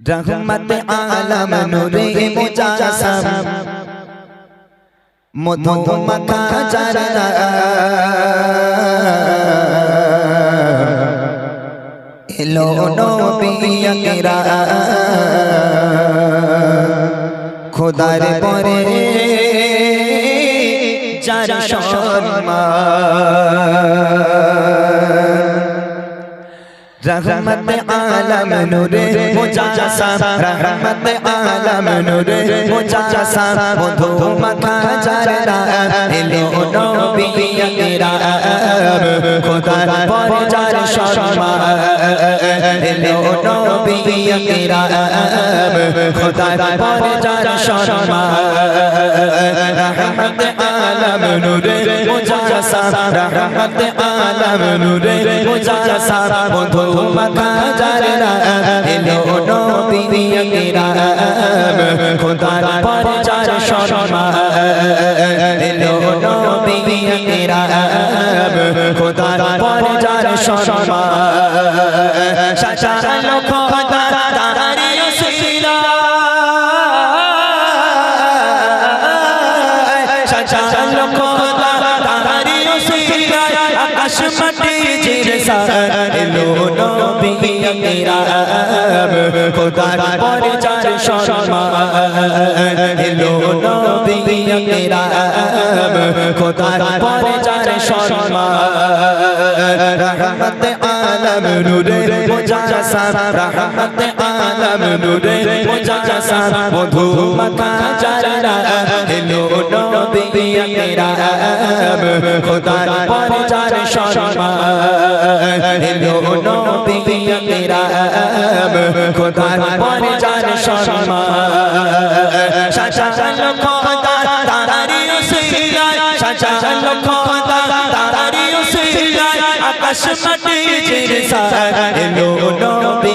রহমত আলম নূরে মুজাসম। মধু মাখা চরনা এলো নবী আকরা খোদার পরে যার সম্মান। আলম নূরে মুজাসম রহমত আলম নূরে মুজাসম মধু মাখা চরনা এলো নবী আকরাম খোদার পরে যার সম্মান এলো নবী আকরাম খোদার পরে যার সম্মান রহমত আলম নূরে মুজাসম রহমত আলম নূরে মুজাসম মধু মাখা চরনা এলো নবী আকরাম খোদার পরে যার সম্মান, এলো নবী আকরাম খোদার পরে যার সম্মান এলো নবী আকরাম খোদার পরে চার সম্মান। এলো, নবী আকরাম খোদার পরে চার সম্মান। রহমত আলম, নূরে মুজাসম রহমত আলম নূরে মুজাসম মধু মাখা চরনা এলো নবী আকরাম খোদার পরে সম্মান এলো নবী আকরাম খোদার পরে সম্মান সাজানো খোদা তারি উসিলা সাজানো খোদা তারি উসিলা আকাশ মাটি জিরসা এলো নবী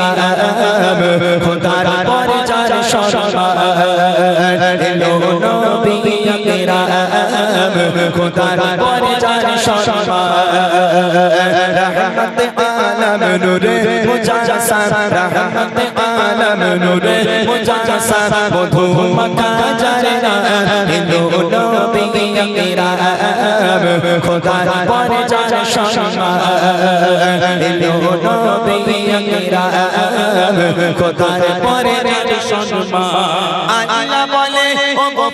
আকরাম খোদার পরে যার সম্মান এলো নবী আকরাম খোদার পরে যার সম্মান রহমত আলম নূরে মুজাসম রহমত আলম নূরে সম্মান আল্লাহ বলে ও গো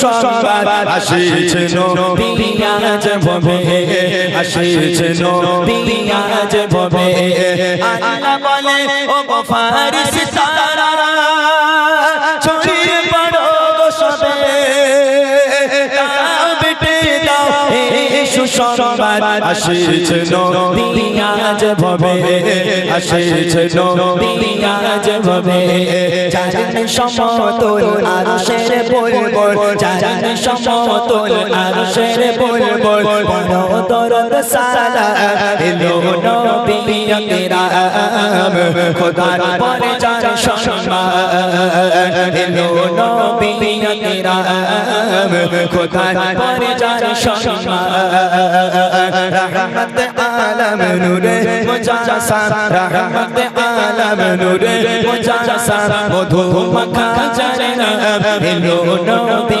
এই সুসংবাদ আসিছে নবী আজ ভবে আসিছে নবী আজ ভবে আল্লাহ বলে ও গো ফারিস এই সুসংবাদ আসিছে নবী। আজ ভবে। আসিছে নবী আজ ভবে। চারণ সমতল আরশের বলবল। চারণ সমতল আরশের বলবল। বড় দরদ সালা এলো নবী আকরাম। খোদার পরে যার সম্মান এলো নবী আকরাম। খোদার পরে যার সম্মান রহমত আলম নূরে মুজাসম রহমত আলম নূরে মুজাসম মধু মাখা চরনা এলো নবী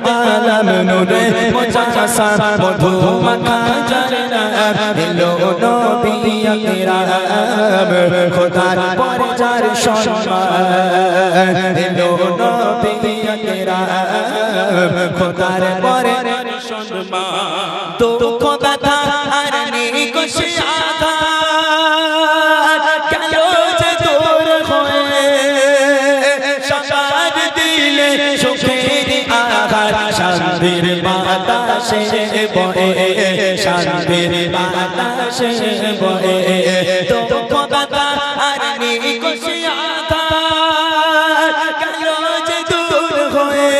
নূরে মোচাসা মধু মাখা চরনা এলো নবী আকরাম। খোদার পরে যার সম্মান, এলো নবী আকরাম। খোদার পরে সম্মান। বাতাসে বয়ে শান্তির বাতাসে বয়ে। তো আধার যে দূর হয়ে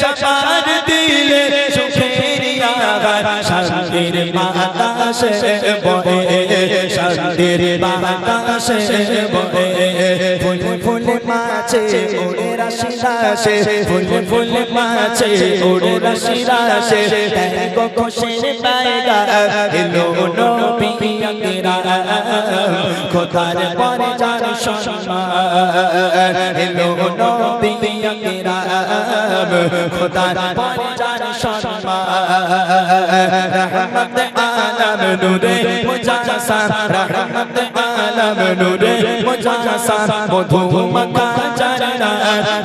সবার দিলে বাতাসে বহে শান্তির বাতাসে বহে ফুল ফুল মাছে ওড়ে রাশি রাশে ফুল ফুল মাছে ওড়ে রাশি রাশে দেখো খুশির পায়গা এলো রহমত আলম নূরে মুজাসা রহমত আলম নূরে মুজাসা মধু মক্কা চরনা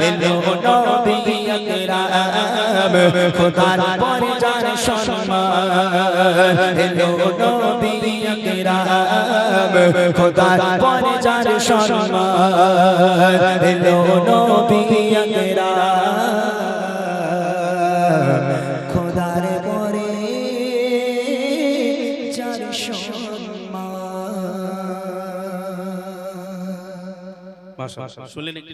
এলো নবী আকরাম খোদার পরে যার সম্মান এলো নবী আকরাম খোদার পরে যার সম্মান এলো নবী আকরাম খোদার পরে যার সম্মান। শুনলেন একটি